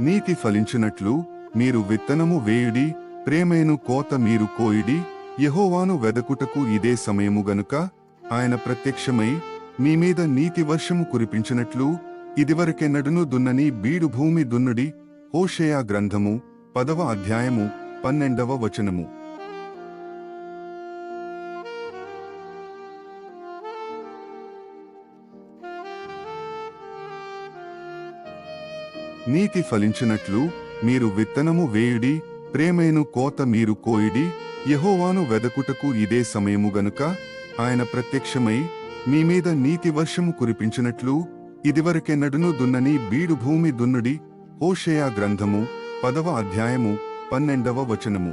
నీతి ఫలించినట్లు మీరు విత్తనము వేయుడి ప్రేమేను కోత మీరు కోయిడి యెహోవాను వెదకుటకు ఇదే సమయము గనుక ఆయన ప్రత్యక్షమై మీ మీద నీతి వర్షము కురిపించినట్లు ఇదివరకే నడును దున్నని బీడు భూమి దున్నుడి హోషేయా గ్రంథము పదవ అధ్యాయము పన్నెండవ వచనము. నీతి ఫలించినట్లు మీరు విత్తనము వేయుడి ప్రేమేను కోత మీరు కోయిడి యెహోవాను వెదకుటకు ఇదే సమయము గనుక ఆయన ప్రత్యక్షమై మీ మీద నీతి వర్షము కురిపించినట్లు ఇదివరకే నడును దున్నని బీడు భూమి దున్నుడి హోషేయా గ్రంథము పదవ అధ్యాయము పన్నెండవ వచనము.